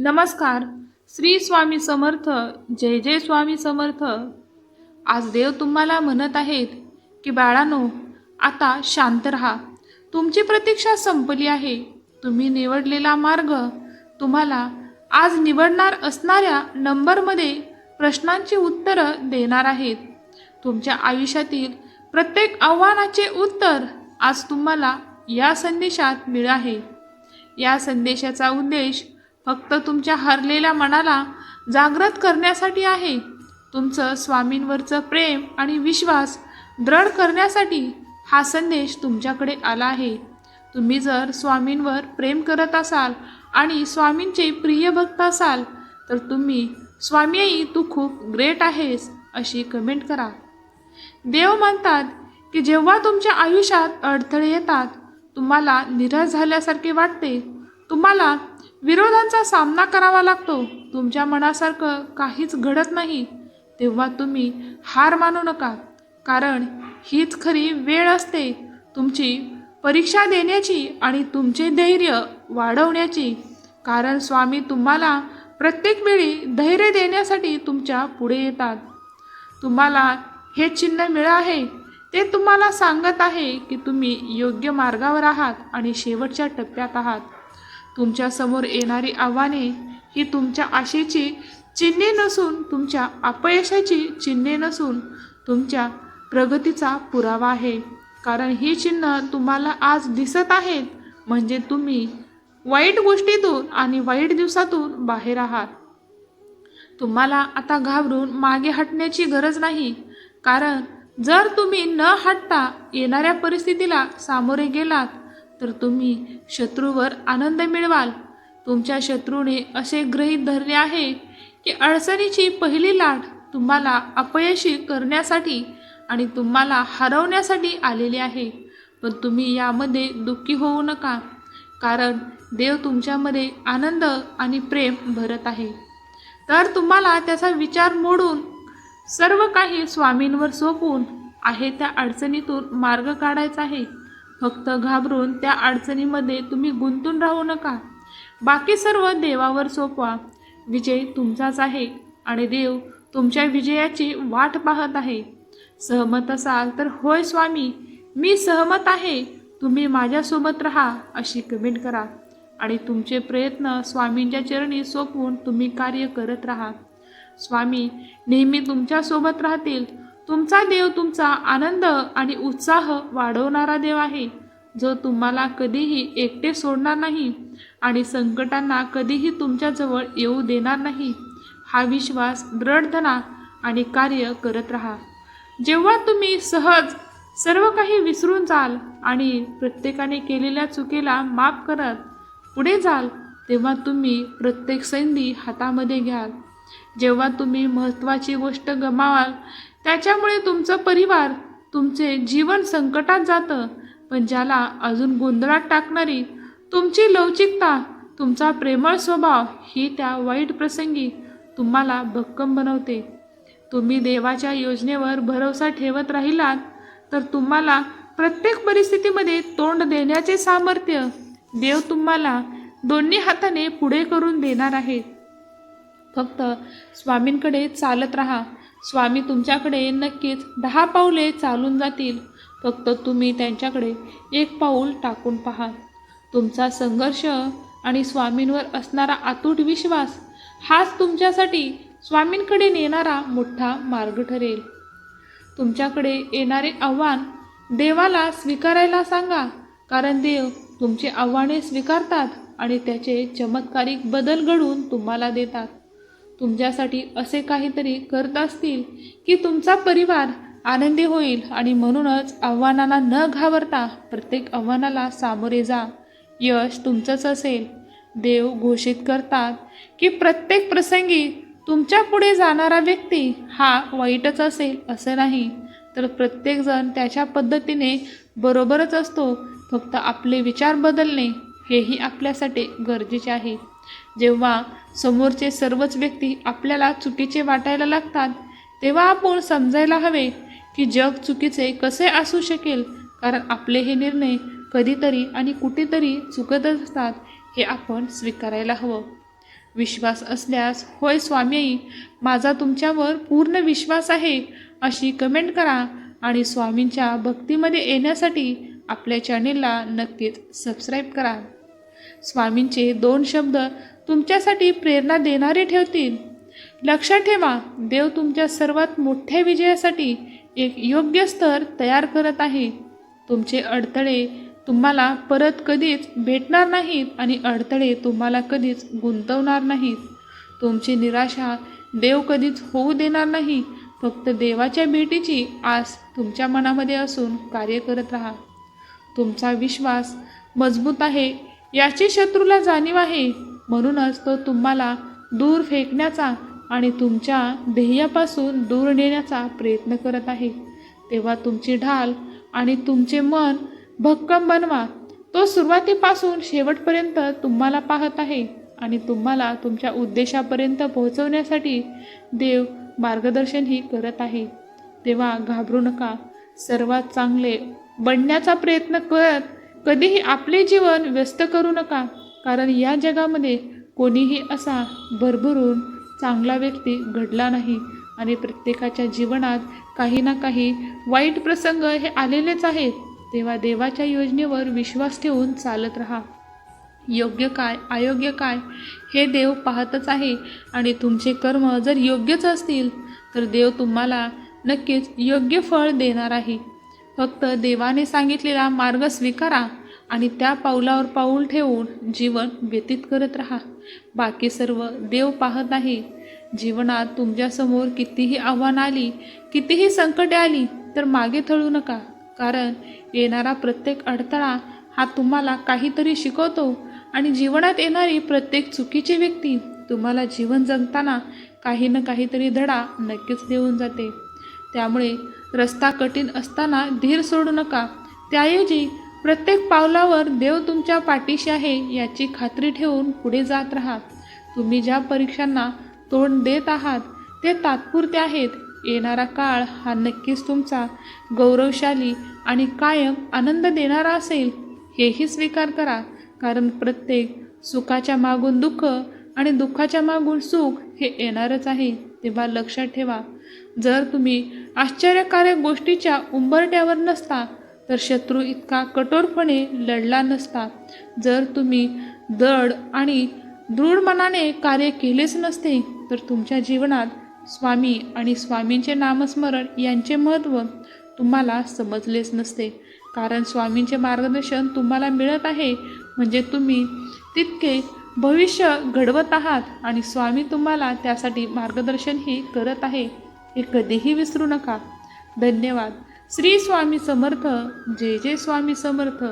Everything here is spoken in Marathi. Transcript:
नमस्कार. श्री स्वामी समर्थ जय जय स्वामी समर्थ. आज देव तुम्हाला म्हणत आहेत की बाळानो आता शांत राहा. तुमची प्रतीक्षा संपली आहे. तुम्ही निवडलेला मार्ग तुम्हाला आज निवडणार असणाऱ्या नंबरमध्ये प्रश्नांची उत्तरं देणार आहेत. तुमच्या आयुष्यातील प्रत्येक आव्हानाचे उत्तर आज तुम्हाला या संदेशात मिळ आहे. या संदेशाचा उद्देश फक्त तुमच्या हरलेल्या मनाला जागृत करण्यासाठी आहे. तुमचं स्वामींवरचं प्रेम आणि विश्वास दृढ करण्यासाठी हा संदेश तुमच्याकडे आला आहे. तुम्ही जर स्वामींवर प्रेम करत असाल आणि स्वामींचे प्रिय भक्त असाल तर तुम्ही स्वामी आई तू खूप ग्रेट आहेस अशी कमेंट करा. देव म्हणतात की जेव्हा तुमच्या आयुष्यात अडथळे येतात तुम्हाला निराश झाल्यासारखे वाटते. तुम्हाला विरोधांचा सामना करावा लागतो. तुमच्या मनासारखं काहीच घडत नाही. तेव्हा तुम्ही हार मानू नका. कारण हीच खरी वेळ असते. तुमची परीक्षा देण्याची आणि तुमचे धैर्य वाढवण्याची. कारण स्वामी तुम्हाला प्रत्येक वेळी धैर्य देण्यासाठी तुमच्यापुढे येतात. तुम्हाला हे चिन्ह मिळा आहे. ते तुम्हाला सांगत आहे की तुम्ही योग्य मार्गावर आहात आणि शेवटच्या टप्प्यात आहात. तुमच्यासमोर येणारी आव्हाने ही तुमच्या आशेची चिन्हे नसून तुमच्या अपयशाची चिन्हे नसून तुमच्या प्रगतीचा पुरावा आहे. कारण ही चिन्ह तुम्हाला आज दिसत आहेत म्हणजे तुम्ही वाईट गोष्टीतून आणि वाईट दिवसातून बाहेर आहात. तुम्हाला आता घाबरून मागे हटण्याची गरज नाही. कारण जर तुम्ही न हटता येणाऱ्या परिस्थितीला सामोरे गेलात तर तुम्ही शत्रूवर आनंद मिळवाल. तुमच्या शत्रूने असे गृहीत धरले आहे की अडचणीची पहिली लाट तुम्हाला अपयशी करण्यासाठी आणि तुम्हाला हरवण्यासाठी आलेली आहे. पण तुम्ही यामध्ये दुःखी होऊ नका कारण देव तुमच्यामध्ये आनंद आणि प्रेम भरत आहे. तर तुम्हाला त्याचा विचार मोडून सर्व काही स्वामींवर सोपून आहे त्या अडचणीतून मार्ग काढायचा आहे. फक्त घाबरून त्या अडचणीमध्ये तुम्ही गुंतून राहू नका. बाकी सर्व देवावर सोपवा. विजय तुमचाच आहे आणि देव तुमच्या विजयाची वाट पाहत आहे. सहमत असाल तर होय स्वामी मी सहमत आहे. तुम्ही माझ्यासोबत राहा अशी कमेंट करा. आणि तुमचे प्रयत्न स्वामींच्या चरणी सोपवून तुम्ही कार्य करत राहा. स्वामी नेहमी तुमच्यासोबत राहतील. तुमचा देव तुमचा आनंद आणि उत्साह वाढवणारा देव आहे. जो तुम्हाला कधीही एकटे सोडणार नाही आणि संकटांना कधीही तुमच्याजवळ येऊ देणार नाही. हा विश्वास दृढ धना आणि कार्य करत राहा. जेव्हा तुम्ही सहज सर्व काही विसरून जाल आणि प्रत्येकाने केलेल्या चुकीला माफ करत पुढे जाल तेव्हा तुम्ही प्रत्येक संधी हातामध्ये घ्याल. जेव्हा तुम्ही महत्त्वाची गोष्ट गमावाल त्याच्यामुळे तुमचं परिवार तुमचे जीवन संकटात जातं. पण ज्याला अजून गोंधळात टाकणारी तुमची लवचिकता तुमचा प्रेमळ स्वभाव ही त्या वाईट प्रसंगी तुम्हाला भक्कम बनवते. तुम्ही देवाच्या योजनेवर भरोसा ठेवत राहिलात तर तुम्हाला प्रत्येक परिस्थितीमध्ये तोंड देण्याचे सामर्थ्य देव तुम्हाला दोन्ही हाताने पुढे करून देणार आहे. फक्त स्वामींकडे चालत राहा. स्वामी तुमच्याकडे नक्कीच दहा पाऊले चालून जातील. फक्त तुम्ही त्यांच्याकडे एक पाऊल टाकून पहा तुमचा संघर्ष आणि स्वामींवर असणारा आतूट विश्वास हाच तुमच्यासाठी स्वामींकडे नेणारा मोठा मार्ग ठरेल. तुमच्याकडे येणारे आव्हान देवाला स्वीकारायला सांगा कारण देव तुमचे आव्हाने स्वीकारतात आणि त्याचे चमत्कारिक बदल घडून तुम्हाला देतात. तुमच्यासाठी असे काहीतरी करत असतील की तुमचा परिवार आनंदी होईल आणि म्हणूनच आव्हानाला न घाबरता प्रत्येक आव्हानाला सामोरे जा. यश तुमचंच असेल. देव घोषित करतात की प्रत्येक प्रसंगी तुमच्यापुढे जाणारा व्यक्ती हा वाईटच असेल असं नाही. तर प्रत्येकजण त्याच्या पद्धतीने बरोबरच असतो. फक्त आपले विचार बदलणे हेही आपल्यासाठी गरजेचे आहे. जेव्हा समोरचे सर्वच व्यक्ती आपल्याला चुकीचे वाटायला लागतात तेव्हा आपण समजायला हवे की जग चुकीचे कसे असू शकेल कारण आपले हे निर्णय कधीतरी आणि कुठेतरी चुकत असतात हे आपण स्वीकारायला हवं. विश्वास असल्यास होय स्वामी माझा तुमच्यावर पूर्ण विश्वास आहे अशी कमेंट करा आणि स्वामींच्या भक्तीमध्ये येण्यासाठी आपल्या चॅनेलला नक्कीच सबस्क्राईब करा. स्वामींचे दोन शब्द तुमच्यासाठी प्रेरणा देणारे ठेवतील. लक्षात ठेवा देव तुमच्या सर्वात मोठ्या विजयासाठी एक योग्य स्तर तयार करत आहे. तुमचे अडथळे तुम्हाला परत कधीच भेटणार नाहीत आणि अडथळे तुम्हाला कधीच गुंतवणार नाहीत. तुमची निराशा देव कधीच होऊ देणार नाही. फक्त देवाच्या भेटीची आस तुमच्या मनामध्ये असून कार्य करत राहा. तुमचा विश्वास मजबूत आहे. याची शत्रूला जाणीव आहे. म्हणूनच तो तुम्हाला दूर फेकण्याचा आणि तुमच्या ध्येयापासून दूर नेण्याचा प्रयत्न करत आहे. तेव्हा तुमची ढाल आणि तुमचे मन भक्कम बनवा. तो सुरुवातीपासून शेवटपर्यंत तुम्हाला पाहत आहे आणि तुम्हाला तुमच्या उद्देशापर्यंत पोहोचवण्यासाठी देव मार्गदर्शनही करत आहे. तेव्हा घाबरू नका. सर्वात चांगले बनण्याचा प्रयत्न करत कधीही आपले जीवन व्यस्त करू नका कारण या जगामध्ये कोणीही असा भरभरून चांगला व्यक्ती घडला नाही आणि प्रत्येकाच्या जीवनात काही ना काही वाईट प्रसंग हे आलेलेच आहेत. तेव्हा देवाच्या योजनेवर विश्वास ठेवून चालत राहा. योग्य काय अयोग्य काय हे देव पाहतच आहे आणि तुमचे कर्म जर योग्यच असतील तर देव तुम्हाला नक्कीच योग्य फळ देणार आहे. फक्त देवाने सांगितलेला मार्ग स्वीकारा आणि त्या पावलावर पाऊल ठेवून जीवन व्यतीत करत राहा. बाकी सर्व देव पाहत आहे जीवनात तुमच्यासमोर कितीही आव्हान आली कितीही संकटे आली तर मागे थळू नका. कारण येणारा प्रत्येक अडथळा हा तुम्हाला काहीतरी शिकवतो आणि जीवनात येणारी प्रत्येक चुकीची व्यक्ती तुम्हाला जीवन जगताना काही ना काहीतरी धडा नक्कीच देऊन जाते. त्यामुळे रस्ता कठीण असताना धीर सोडू नका. त्याऐवजी प्रत्येक पावलावर देव तुमच्या पाठीशी आहे याची खात्री ठेवून पुढे जात राहा. तुम्ही ज्या परीक्षांना तोंड देत आहात ते तात्पुरते आहेत. येणारा काळ हा नक्कीच तुमचा गौरवशाली आणि कायम आनंद देणारा असेल हेही स्वीकार करा. कारण प्रत्येक सुखाच्या मागून दुःख आणि दुःखाच्या मागून सुख हे येणारच आहे तेव्हा लक्षात ठेवा. जर तुम्ही आश्चर्यकारक गोष्टीच्या उंबरट्यावर नसता तर शत्रू इतका कठोरपणे लढला नसता. जर तुम्ही दड आणि दृढ मनाने कार्य केलेच नसते तर तुमच्या जीवनात स्वामी आणि स्वामींचे नामस्मरण यांचे महत्त्व तुम्हाला समजलेच नसते. कारण स्वामींचे मार्गदर्शन तुम्हाला मिळत आहे म्हणजे तुम्ही तितके भविष्य घडवत आहात आणि स्वामी तुम्हाला त्यासाठी मार्गदर्शनही करत आहे. हे कधीही विसरू नका. धन्यवाद. श्री स्वामी समर्थ. जय जय स्वामी समर्थ.